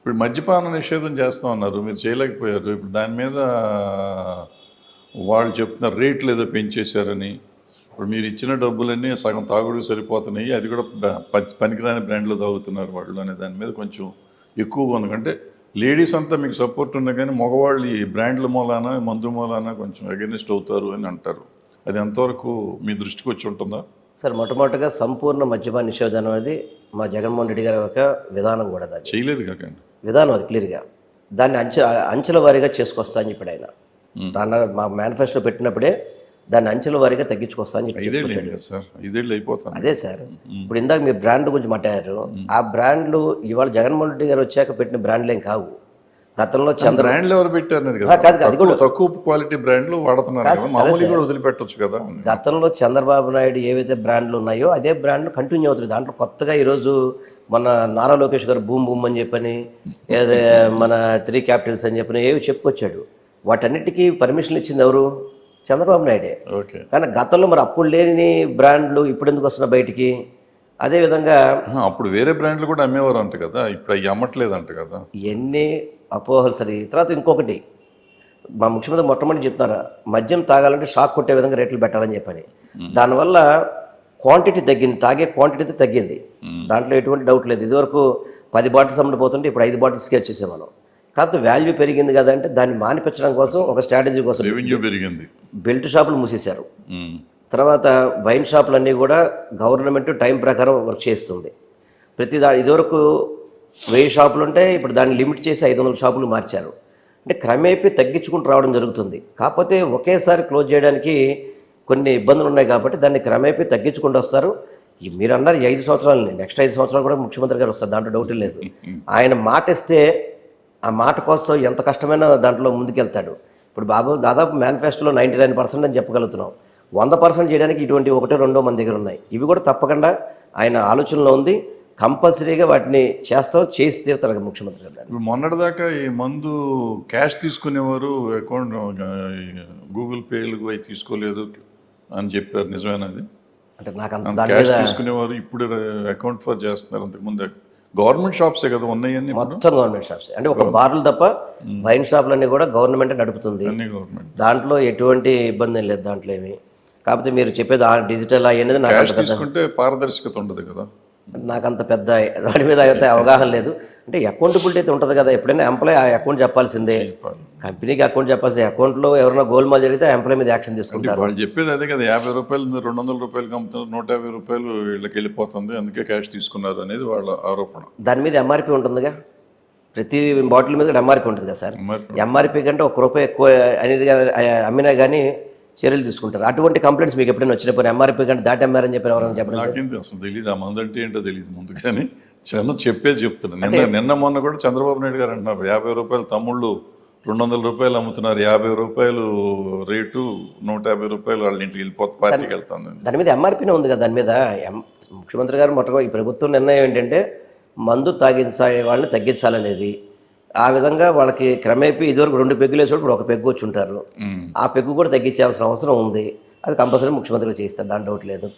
ఇప్పుడు మద్యపాన నిషేధం చేస్తా ఉన్నారు. మీరు చేయలేకపోయారు. ఇప్పుడు దాని మీద వాళ్ళు చెప్తున్నారు రేట్లు ఏదో పెంచేశారని. ఇప్పుడు మీరు ఇచ్చిన డబ్బులన్నీ సగం తాగుడికి సరిపోతున్నాయి. అది కూడా పనికిరాని బ్రాండ్లో తాగుతున్నారు వాళ్ళు అనే దాని మీద కొంచెం ఎక్కువగా ఉంది. అంటే లేడీస్ అంతా మీకు సపోర్ట్ ఉన్నా కానీ మగవాళ్ళు ఈ బ్రాండ్ల మూలాన మందు మూలాన కొంచెం అగెనిస్ట్ అవుతారు అని అంటారు. అది ఎంతవరకు మీ దృష్టికి వచ్చి ఉంటుందా? సార్ మొట్టమొదటిగా సంపూర్ణ మద్యపాన నిషేధం అనేది మా జగన్మోహన్ రెడ్డి గారి యొక్క విధానం కూడా అది. చేయలేదు కాకండి. విధానం అది క్లియర్గా దాన్ని అంచె అంచెల వారీగా చేసుకొస్తా అని చెప్పాడు ఆయన. దాన్ని మా మేనిఫెస్టో పెట్టినప్పుడే దాన్ని అంచెల వారీగా తగ్గించుకొస్తా అని చెప్పి అదే సార్. ఇప్పుడు ఇందాక మీరు బ్రాండ్ గురించి మాట్లాడారు. ఆ బ్రాండ్లు ఇవాళ జగన్మోహన్ రెడ్డి గారు వచ్చాక పెట్టిన బ్రాండ్లు ఏం కావు. గతంలో చంద్ర బ్రాండ్లు ఎవరు పెట్టారు కాదు, కాదు, అది తక్కువ తక్కువ క్వాలిటీ బ్రాండ్లు వాడుతున్నారు మామూలు కూడా వదిలిపెట్టొచ్చు కదా గతంలో చంద్రబాబు నాయుడు ఏవైతే బ్రాండ్లు ఉన్నాయో అదే బ్రాండ్లు కంటిన్యూ అవుతుంది దాంట్లో కొత్తగా ఈరోజు మన నారా లోకేష్ గారు బూమ్ బూమ్ అని చెప్పని ఏదో మన త్రీ క్యాపిటల్స్ అని చెప్పని ఏవి చెప్పుకొచ్చాడు. వాటన్నిటికీ పర్మిషన్ ఇచ్చింది ఎవరు? చంద్రబాబు నాయుడే. కానీ గతంలో మరి అప్పుడు లేని బ్రాండ్లు ఇప్పుడు ఎందుకు వస్తున్నాయి బయటికి? అదేవిధంగా అప్పుడు వేరే బ్రాండ్లు కూడా అమ్మేవారు అంట కదా ఇప్పుడు అవి అమ్మట్లేదు అంట కదా. ఎన్ని అపోహలు సరి. తర్వాత ఇంకొకటి మా ముఖ్యమంత్రి మొట్టమొదటి చెప్తున్నారు మద్యం తాగాలంటే షాక్ కొట్టే విధంగా రేట్లు పెట్టాలని చెప్పని. దానివల్ల క్వాంటిటీ తగ్గింది తాగే క్వాంటిటీ అయితే తగ్గింది. దాంట్లో ఎటువంటి డౌట్ లేదు. ఇదివరకు పది బాటిల్స్ అమ్ముడు పోతుంటే ఇప్పుడు ఐదు బాటిల్స్కి వచ్చేసాం మనం కాకపోతే వాల్యూ పెరిగింది కదా అంటే దాన్ని మానిపించడం కోసం ఒక స్ట్రాటజీ కోసం రెవెన్యూ పెరిగింది. బెల్ట్ షాపులు మూసేశారు. తర్వాత వైన్ షాపులన్నీ కూడా గవర్నమెంట్ టైం ప్రకారం వర్క్ చేస్తుంది. ప్రతి దా ఇదివరకు వెయ్యి షాపులు ఉంటే ఇప్పుడు దాన్ని లిమిట్ చేసి ఐదు వందల షాపులు మార్చారు. అంటే క్రమేపీ తగ్గించుకుంటూ రావడం జరుగుతుంది. కాకపోతే ఒకేసారి క్లోజ్ చేయడానికి కొన్ని ఇబ్బందులు ఉన్నాయి కాబట్టి దాన్ని క్రమేపీ తగ్గించుకుంటూ వస్తారు. మీరు అన్నారు ఐదు సంవత్సరాలని నెక్స్ట్ ఐదు సంవత్సరాలు కూడా ముఖ్యమంత్రి గారు వస్తారు దాంట్లో డౌట్ లేదు. ఆయన మాట ఇస్తే ఆ మాట కోసం ఎంత కష్టమైనా దాంట్లో ముందుకెళ్తాడు. ఇప్పుడు బాబు దాదాపు మేనిఫెస్టోలో నైంటీ నైన్ పర్సెంట్ అని చెప్పగలుగుతున్నాం. వంద పర్సెంట్ చేయడానికి ఇటువంటి ఒకటో రెండో మన దగ్గర ఉన్నాయి. ఇవి కూడా తప్పకుండా ఆయన ఆలోచనలో ఉంది. కంపల్సరీగా వాటిని చేస్తాం చేసి తీరుతారు ముఖ్యమంత్రి గారు. ఇప్పుడు మొన్నటిదాకా ఈ మందు క్యాష్ తీసుకునేవారు అకౌంట్ గూగుల్ పేలు అవి తీసుకోలేదు అని చెప్పారు నిజమేనది అంటే నాకు అంత క్యాష్ తీసుకునేవారు ఇప్పుడు అకౌంట్ ఫర్ చేస్తున్నారు అంతకుముందు గవర్నమెంట్ షాప్సే కదా ఉన్నాయన్నీ ఇప్పుడు? మొత్తం గవర్నమెంట్ షాప్స్. అంటే ఒక బార్లు తప్ప వైన్ షాపులన్నీ కూడా గవర్నమెంట్ నడుపుతుంది. అన్ని గవర్నమెంట్. దాంట్లో ఎటువంటి ఇబ్బంది లేదు దాంట్లో ఏమి. కాకపోతే మీరు చెప్పేది ఆ డిజిటల్ అయ్యేది నాకు తీసుకుంటే పారదర్శకత ఉండదు కదా. నాకు అంత పెద్ద దాని మీద అయితే అవగాహన లేదు. అంటే అకౌంటబిలిటీ అయితే ఉంటుంది కదా. ఎప్పుడైనా ఎంప్లాయ్ ఆ అకౌంట్ చెప్పాల్సిందే. చెప్పాలి. కంపెనీకి అకౌంట్ చెప్పాల్సిందే. అకౌంట్లో ఎవరైనా గోల్మాల్ జరిగితే ఎంప్లాయ్ మీద యాక్షన్ తీసుకుంటారు. వాళ్ళు చెప్పేది అదే కదా. యాభై రూపాయలు రెండు వందల రూపాయలు అమ్ముతున్నారు. నూట యాభై రూపాయలు వీళ్ళకి వెళ్ళిపోతుంది. అందుకే క్యాష్ తీసుకున్నారు అనేది వాళ్ళ ఆరోపణ. దాని మీద ఎంఆర్పి ఉంటుందిగా? ప్రతి బాటిల్ మీద కూడా ఎంఆర్పి ఉంటుంది కదా సార్? ఎంఆర్పి కంటే ఒక రూపాయి ఎక్కువ అనేది అమ్మినా కానీ చర్యలు తీసుకుంటారు. అటువంటి కంప్లైంట్స్ మీకు ఎప్పుడైనా వచ్చినప్పుడు ఎంఆర్పి కంటే దాటి అమ్మారని చెప్పి ఎవరైనా చెప్పడం అసలు తెలియదు ఆ మందు అంటే ఏంటో తెలియదు ముందుకు కానీ. చిన్న చెప్పే చెప్తున్నా. నిన్న నిన్న మొన్న కూడా చంద్రబాబు నాయుడు గారు అంటున్నారు. యాభై రూపాయలు తమ్ముళ్ళు రెండు వందల రూపాయలు అమ్ముతున్నారు. యాభై రూపాయలు రేటు నూట యాభై రూపాయలు వాళ్ళ ఇంటికి వెళ్ళిపోతే పార్టీకి వెళ్తాను దాని మీద ఎంఆర్పీనే ఉంది కదా దాని మీద. ముఖ్యమంత్రి గారు మొట్టమొదటి ఈ ప్రభుత్వం నిర్ణయం ఏంటంటే మందు తాగించే వాళ్ళని తగ్గించాలనేది. ఆ విధంగా వాళ్ళకి క్రమేపీ ఇదివరకు రెండు పెగ్గులు వేసేవాడు ఇప్పుడు ఒక పెగ్గు వచ్చి ఉంటారు. ఆ పెగ్గు కూడా తగ్గించాల్సిన అవసరం ఉంది. అది కంపల్సరీ ముఖ్యమంత్రి చేస్తారు దాని డౌట్ లేదు.